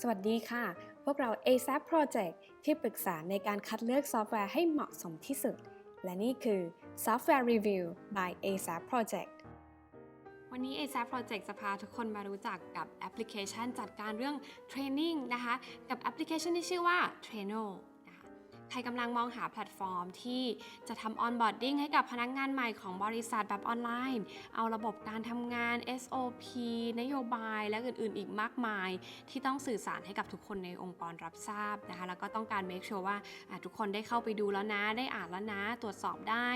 สวัสดีค่ะ พวกเรา ASAP Project ที่ปรึกษาในการคัดเลือกซอฟต์แวร์ให้เหมาะสมที่สุด และนี่คือ Software Review by ASAP Project วันนี้ ASAP Project จะพาทุกคนมารู้จักกับแอปพลิเคชันจัดการเรื่องเทรนนิ่งนะคะ กับแอปพลิเคชันที่ชื่อว่า Traino ใครกำลังมองหาแพลตฟอร์มที่จะทำ onboarding ให้กับพนักงานใหม่ของบริษัทแบบออนไลน์ เอาระบบการทำงาน SOP นโยบาย และอื่นๆ อีกมากมาย ที่ต้องสื่อสารให้กับทุกคนในองค์กรรับทราบนะคะ แล้วก็ต้องการ make sure ว่าทุกคนได้เข้าไปดูแล้วนะ ได้อ่านแล้วนะ ตรวจสอบได้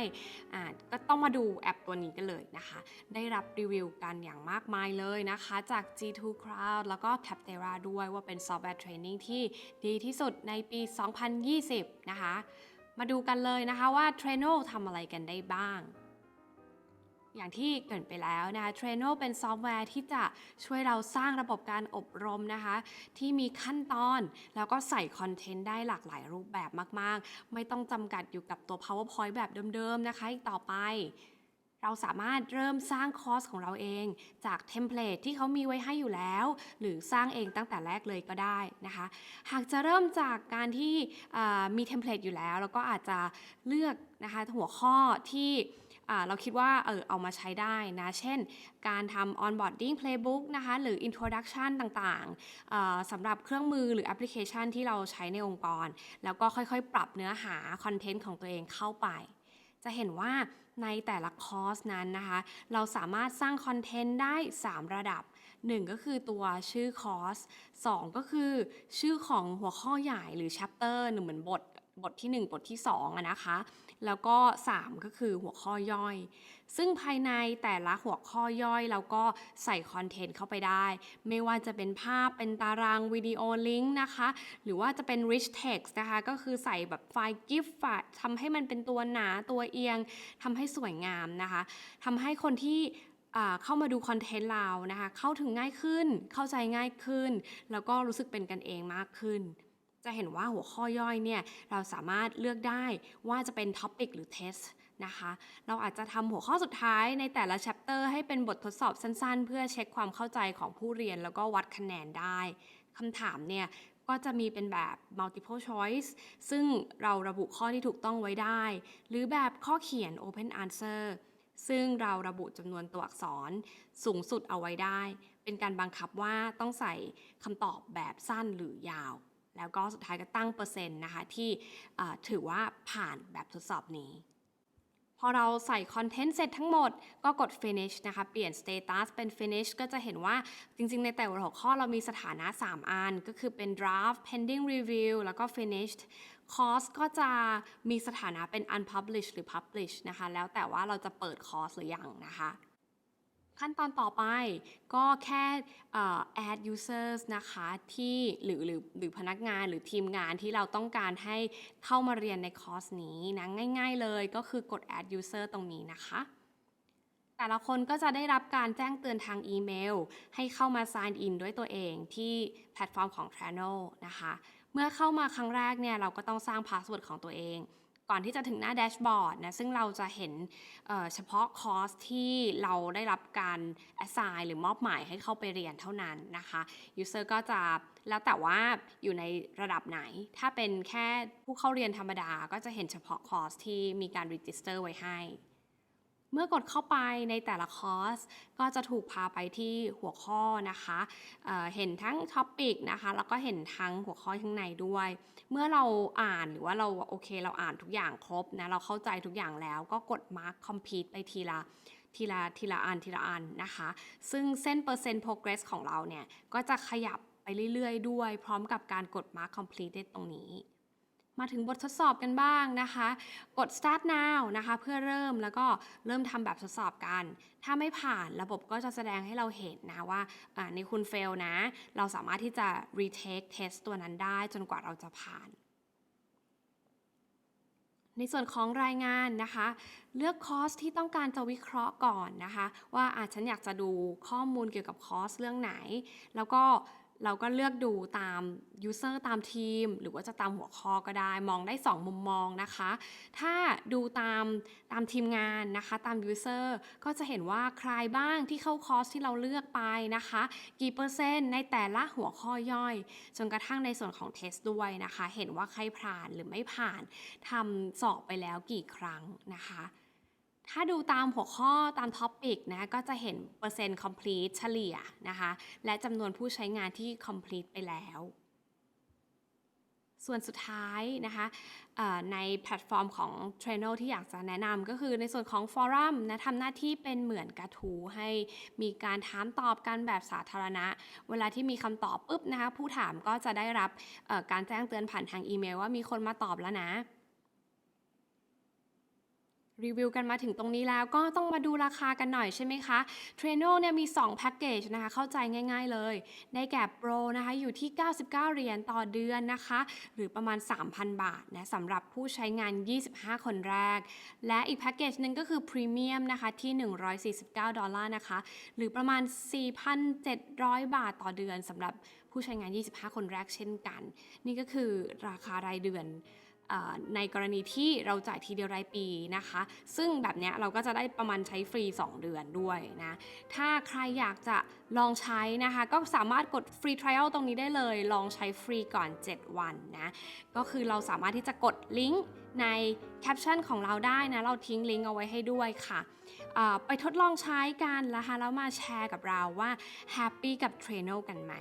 ก็ต้องมาดูแอปตัวนี้กันเลยนะคะ ได้รับรีวิวกันอย่างมากมายเลยนะคะ จาก G2 Crowd แล้วก็ Capterra ด้วยว่าเป็นซอฟต์แวร์เทรนนิ่งที่ดีที่สุดในปี 2020นะคะ มาดูกันเลยนะคะว่า Traino ทำอะไรกันได้บ้างอย่างที่เกิดไปแล้วนะคะ Traino เป็นซอฟต์แวร์ที่จะช่วยเราสร้างระบบการอบรมนะคะ ที่มีขั้นตอนแล้วก็ใส่คอนเทนต์ได้หลากหลายรูปแบบมาก ๆ ไม่ต้องจำกัดอยู่กับตัว PowerPoint แบบเดิม ๆ นะคะ อีกต่อไป เราสามารถเริ่มสร้างคอร์สของเราเอง จากเทมเพลตที่เขามีไว้ให้อยู่แล้ว หรือสร้างเองตั้งแต่แรกเลยก็ได้นะคะ หากจะเริ่มจากการที่มีเทมเพลตอยู่แล้ว แล้วก็อาจจะเลือกนะคะหัวข้อที่เราคิดว่าเออเอามาใช้ได้นะ เช่น การทำ onboarding playbook นะคะ หรือ introduction ต่างๆสำหรับเครื่องมือหรือแอปพลิเคชันที่เราใช้ในองค์กร แล้วก็ค่อยๆ ปรับเนื้อหาคอนเทนต์ของตัวเองเข้าไป จะเห็นว่า ในแต่ละคอร์สนั้นนะคะ เราสามารถสร้างคอนเทนต์ได้ 3 ระดับ 1 ก็คือตัวชื่อคอร์ส2 ก็คือชื่อของหัวข้อใหญ่หรือชัปเตอร์หรือเหมือนบท บทที่ 1 บทที่2อะนะคะ แล้วก็ 3 ก็คือหัวข้อย่อย ซึ่งภายในแต่ละหัวข้อย่อยเราก็ใส่คอนเทนต์เข้าไปได้ ไม่ว่าจะเป็นภาพเป็นตารางวิดีโอลิงก์นะคะ หรือว่าจะเป็น rich text นะคะ ก็คือใส่แบบไฟล์ GIF อะทำให้มันเป็นตัวหนาตัวเอียงทำให้สวยงามนะคะทำให้คนที่เข้ามาดูคอนเทนต์เรานะคะ เข้าถึงง่ายขึ้น เข้าใจง่ายขึ้น แล้วก็รู้สึกเป็นกันเองมากขึ้น จะเห็นว่าหัวข้อย่อยเนี่ยเราสามารถเลือกได้ว่าจะเป็นท็อปิกหรือเทสนะคะ เราอาจจะทำหัวข้อสุดท้ายในแต่ละ chapter ให้เป็นบททดสอบสั้นๆ เพื่อเช็คความเข้าใจของผู้เรียนแล้วก็วัดคะแนนได้คำถามเนี่ยก็จะมีเป็นแบบ multiple choice ซึ่งเราระบุข้อที่ถูกต้องไว้ได้ หรือแบบข้อเขียน open answer ซึ่งเราระบุจำนวนตัวอักษรสูงสุดเอาไว้ได้ เป็นการบังคับว่าต้องใส่คำตอบแบบสั้นหรือยาว แล้วก็สุดท้ายก็ตั้งเปอร์เซ็นต์นะคะที่ถือว่าผ่านแบบทดสอบนี้ พอเราใส่คอนเทนต์เสร็จทั้งหมดก็กด finish นะคะ เปลี่ยน status เป็น finish ก็จะเห็นว่าจริงๆ ในแต่ละหัวข้อเรามีสถานะ 3 อัน ก็คือเป็น draft pending review แล้วก็ finished course ก็จะมีสถานะเป็น unpublished หรือ published นะคะ แล้วแต่ว่าเราจะเปิดคอร์สหรือยังนะคะ ขั้นตอนต่อไปก็แค่ add users นะคะที่หรือหรือหรือพนักงานหรือทีมงานที่เราต้องการให้เข้ามาเรียนในคอร์สนี้นะง่าย ๆ เลยก็คือกด add user ตรงนี้นะคะ แต่ละคนก็จะได้รับการแจ้งเตือนทางอีเมล ให้เข้ามา sign in ด้วยตัวเองที่แพลตฟอร์มของ Trano นะคะ เมื่อเข้ามาครั้งแรกเนี่ยเราก็ต้องสร้างพาสเวิร์ดของตัวเอง ก่อนที่จะถึงหน้าแดชบอร์ดนะซึ่งเราจะเห็นเเฉพาะคอร์สที่เราได้รับการ assign หรือมอบหมายให้เข้าไปเรียนเท่านั้นนะคะ user ก็จะแล้วแต่ว่าอยู่ในระดับไหน ถ้าเป็นแค่ผู้เข้าเรียนธรรมดาก็จะเห็นเฉพาะคอร์สที่มีการ register ไว้ให้ เมื่อกดเข้าไปในแต่ละคอร์ส ก็จะถูกพาไปที่หัวข้อนะคะเเห็นทั้งท็อปิกนะคะ แล้วก็เห็นทั้งหัวข้อข้างในด้วย เมื่อเราอ่านหรือว่าเราโอเคเราอ่านทุกอย่างครบนะ เราเข้าใจทุกอย่างแล้วก็กด mark complete ไปทีละทีละทีละอันทีละอันนะคะ ซึ่งเส้นเปอร์เซ็นต์ progress ของเราเนี่ย ก็จะขยับไปเรื่อยๆ ด้วย พร้อมกับการกด mark complete ตรงนี้ มาถึงบททดสอบกันบ้างนะคะ กด start now นะคะ เพื่อเริ่มแล้วก็เริ่มทำแบบทดสอบกัน ถ้าไม่ผ่านระบบก็จะแสดงให้เราเห็นนะว่าในคุณ fail นะ เราสามารถที่จะ retake test ตัวนั้นได้จนกว่าเราจะผ่าน ในส่วนของรายงานนะคะ เลือกคอร์สที่ต้องการจะวิเคราะห์ก่อนนะคะ ว่าอาฉันอยากจะดูข้อมูลเกี่ยวกับคอร์สเรื่องไหน แล้วก็ เราก็เลือกดูตาม user ตามทีม หรือว่าจะตามหัวข้อก็ได้ มองได้ 2 มุมมองนะคะ ถ้าดูตามตามทีมงานนะคะ ตาม user ก็จะเห็นว่าใครบ้างที่เข้าคอร์สที่เราเลือกไปนะคะ กี่เปอร์เซ็นต์ในแต่ละหัวข้อย่อย จนกระทั่งในส่วนของเทสด้วยนะคะ เห็นว่าใครผ่านหรือไม่ผ่านทำสอบไปแล้วกี่ครั้งนะคะ ถ้าดูตามหัวข้อตามท็อปิกนะก็จะเห็นเปอร์เซ็นต์ complete เฉลี่ยนะคะ และจำนวนผู้ใช้งานที่ complete ไปแล้ว ส่วนสุดท้ายนะคะในแพลตฟอร์มของ t r a i n o ที่อยากจะแนะนำก็คือในส่วนของฟอรัมนะทำหน้าที่เป็นเหมือนกระทู้ให้มีการถามตอบกันแบบสาธารณะ เวลาที่มีคำตอบปุ๊บนะคะผู้ถามก็จะได้รับการแจ้งเตือนผ่านทางอีเมล ว่ามีคนมาตอบแล้วนะ รีวิวกันมาถึงตรงนี้แล้วก็ต้องมาดูราคากันหน่อยใช่ไหมคะเทรนโนเนี่ยมี 2 แพ็กเกจนะคะ เข้าใจง่ายๆเลย ได้แก่โปรนะคะ อยู่ที่ 99 เหรียญต่อเดือนนะคะ หรือประมาณ 3,000 บาทนะสำหรับผู้ใช้งาน 25 คนแรก และอีกแพ็กเกจหนึ่งก็คือพรีเมียมนะคะที่ 149 ดอลลาร์นะคะ หรือประมาณ 4,700 บาทต่อเดือนสำหรับผู้ใช้งาน 25 คนแรกเช่นกัน นี่ก็คือราคารายเดือน ในกรณีที่เราจ่ายทีเดียวรายปีนะคะ ซึ่งแบบเนี้ยเราก็จะได้ประมาณใช้ฟรี 2 เดือนด้วยนะ ถ้าใครอยากจะลองใช้นะคะ ก็สามารถกดฟรี trial ตรงนี้ได้เลย ลองใช้ฟรีก่อน 7 วันนะ ก็คือเราสามารถที่จะกดลิงก์ในแคปชั่นของเราได้นะ เราทิ้งลิงก์เอาไว้ให้ด้วยค่ะ ไปทดลองใช้กันนะคะแล้วมาแชร์กับเราว่าแฮปปี้กับเทรนโนกันไหม